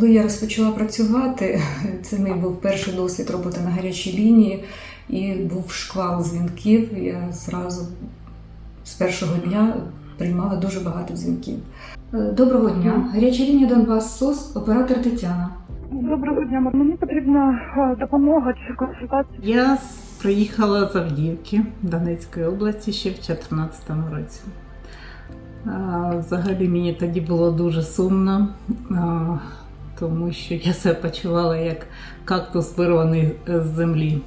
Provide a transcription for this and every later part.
Коли я розпочала працювати, це мій був перший досвід роботи на гарячій лінії, і був шквал дзвінків. Я зразу з першого дня приймала дуже багато дзвінків. Е, Доброго дня, гаряча лінія Донбас СОС, оператор Тетяна. Доброго дня. Мені потрібна е, допомога чи консультація. Я приїхала з Авдіївки Донецької області ще в 2014 році. Взагалі мені тоді було дуже сумно, тому що я себе почувала як кактус вирваний з землі.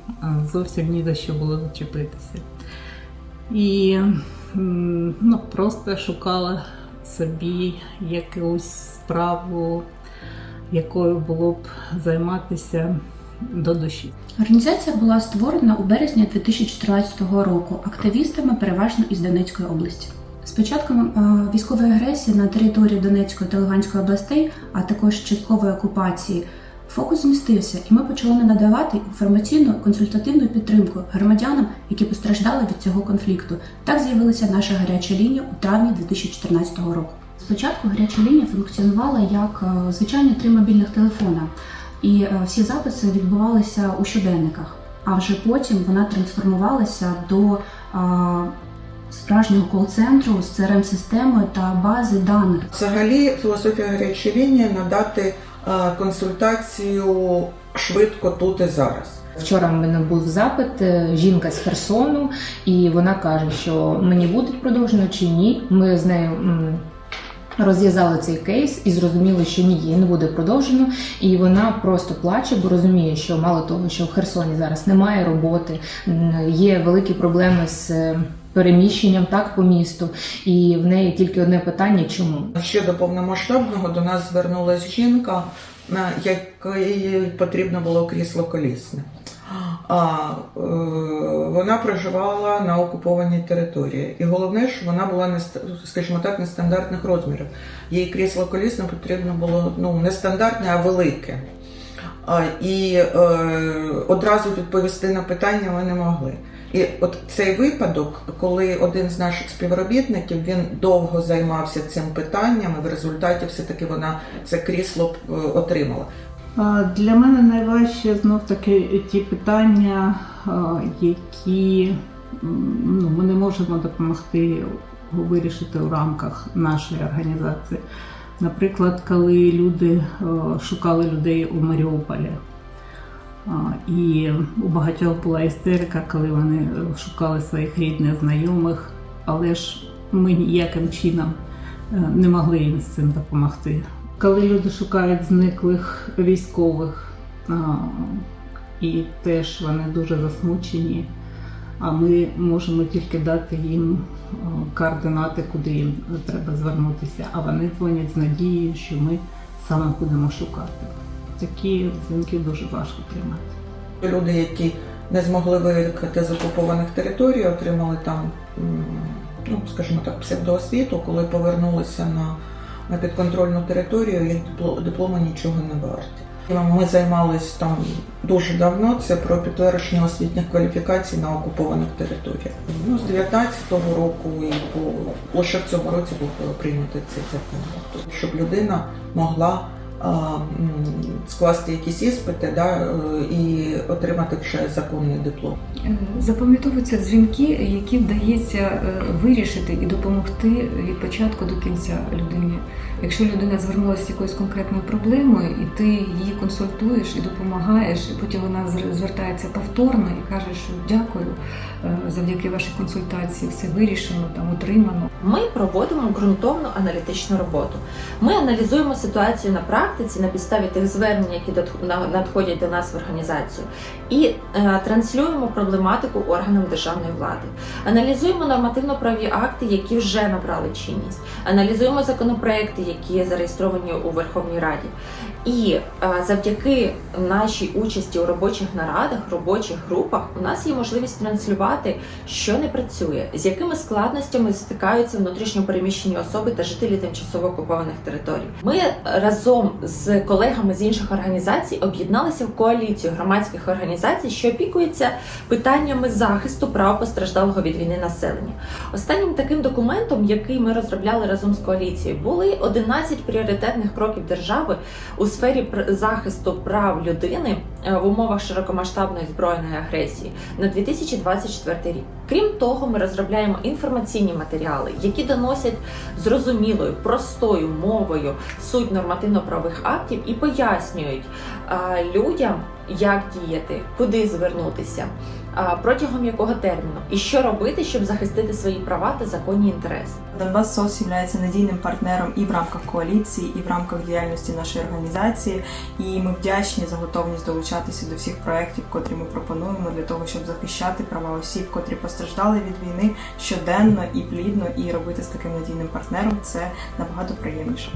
Зовсім ні за що було зачепитися. І ну, просто шукала собі якусь справу, якою було б займатися до душі. Організація була створена у березні 2014 року активістами переважно із Донецької області. З початком е, військової агресії на території Донецької та Луганської областей, а також часткової окупації, фокус змістився, і ми почали надавати інформаційну консультативну підтримку громадянам, які постраждали від цього конфлікту. Так з'явилася наша гаряча лінія у травні 2014 року. Спочатку гаряча лінія функціонувала як е, звичайні три мобільних телефона, і е, всі записи відбувалися у щоденниках. А вже потім вона трансформувалася до справжнього кол-центру з crm системою та бази даних. Взагалі, філософія гарячої лінії надати е, консультацію швидко тут і зараз. Вчора в мене був запит, е, жінка з Херсону, і вона каже, що мені буде продовжено чи ні. Ми з нею. Розв'язали цей кейс і зрозуміли, що ні, її не буде продовжено. І вона просто плаче, бо розуміє, що мало того, що в Херсоні зараз немає роботи, є великі проблеми з е, переміщенням так по місту, і в неї тільки одне питання: чому? Ще до повномасштабного до нас звернулася жінка, якій потрібно було крісло колісне. А е, вона проживала на окупованій території. І головне, що вона була не скажімо так, нестандартних розмірів. Їй крісло колісне потрібно було ну, не стандартне, а велике. І е, одразу відповісти на питання ми не могли. І от цей випадок, коли один з наших співробітників він довго займався цим питанням, і в результаті все-таки вона це крісло е, отримала. Для мене найважче знов таки ті питання, які ну, ми не можемо допомогти вирішити у рамках нашої організації. Наприклад, коли люди е, шукали людей у Маріуполі. І у багатьох була істерика, коли вони е, шукали своїх рідних, знайомих, але ж ми ніяким чином е, не могли їм з цим допомогти. Коли люди шукають зниклих військових, і теж вони дуже засмучені, а ми можемо тільки дати їм координати, куди їм треба звернутися, а вони дзвонять з надією, що ми саме будемо шукати. Такі дзвінки дуже важко приймати. Люди, які не змогли виїхати з окупованих територій, отримали там, ну скажімо так, псевдоосвіту, коли повернулися на, на підконтрольну територію, їх дипло- дипломи нічого не варті. Ми займалися там дуже давно. Це про підтвердження освітніх кваліфікацій на окупованих територіях. Ну з 19-го року і по лише в цьому році був прийнятий цей закон, щоб людина могла скласти якісь іспити да, е, і отримати вже законний диплом. Е, Запам'ятовуються дзвінки, які вдається е, вирішити і допомогти від початку до кінця людині. Якщо людина звернулася з якоюсь конкретною проблемою, і ти її консультуєш і допомагаєш, і потім вона звертається повторно і каже, що дякую, е, завдяки вашій консультації все вирішено, там отримано. Ми проводимо ґрунтовну аналітичну роботу. Ми аналізуємо ситуацію на практиці на підставі тих звернень, які надходять до нас в організацію, і е, транслюємо проблематику органам державної влади. Аналізуємо нормативно-праві акти, які вже набрали чинність. Аналізуємо законопроекти, які зареєстровані у Верховній Раді. І е, завдяки нашій участі у робочих нарадах, робочих групах, у нас є можливість транслювати що не працює, з якими складностями стикаються внутрішньо переміщені особи та жителі тимчасово окупованих територій. Ми разом з колегами з інших організацій об'єдналися в коаліцію громадських організацій, що опікуються питаннями захисту прав постраждалого від війни населення. Останнім таким документом, який ми розробляли разом з коаліцією, були 11 пріоритетних кроків держави у сфері захисту прав людини е, в умовах широкомасштабної збройної агресії на 2024 рік. Крім того, ми розробляємо інформаційні матеріали, які доносять зрозумілою, простою мовою суть нормативно-правових актів і пояснюють людям, як діяти, куди звернутися, протягом якого терміну, і що робити, щоб захистити свої права та законні інтереси. Донбас СОС є надійним партнером і в рамках коаліції, і в рамках діяльності нашої організації. І ми вдячні за готовність долучатися до всіх проєктів, котрі ми пропонуємо для того, щоб захищати права осіб, котрі постраждали від війни щоденно і плідно, і робити з таким надійним партнером це набагато приємніше.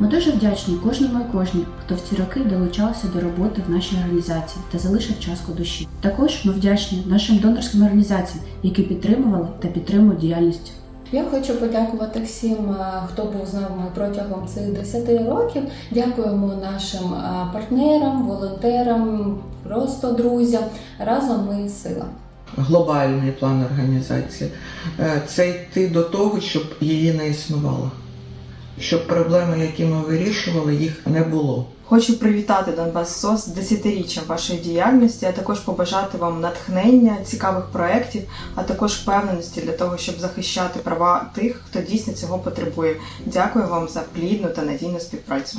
Ми дуже вдячні кожному і кожній, хто в ці роки долучався до роботи в нашій організації та залишив частку душі. Також ми вдячні нашим донорським організаціям, які підтримували та підтримують діяльність. Я хочу подякувати всім, е, хто був з нами протягом цих 10 років. Дякуємо нашим е, партнерам, волонтерам, просто друзям. Разом ми сила. Глобальний план організації Е, це йти до того, щоб її не існувало. Щоб проблеми, які ми вирішували, їх не було. Хочу привітати Донбас СОС з десятиріччям вашої діяльності, а також побажати вам натхнення, цікавих проєктів, а також впевненості для того, щоб захищати права тих, хто дійсно цього потребує. Дякую вам за плідну та надійну співпрацю.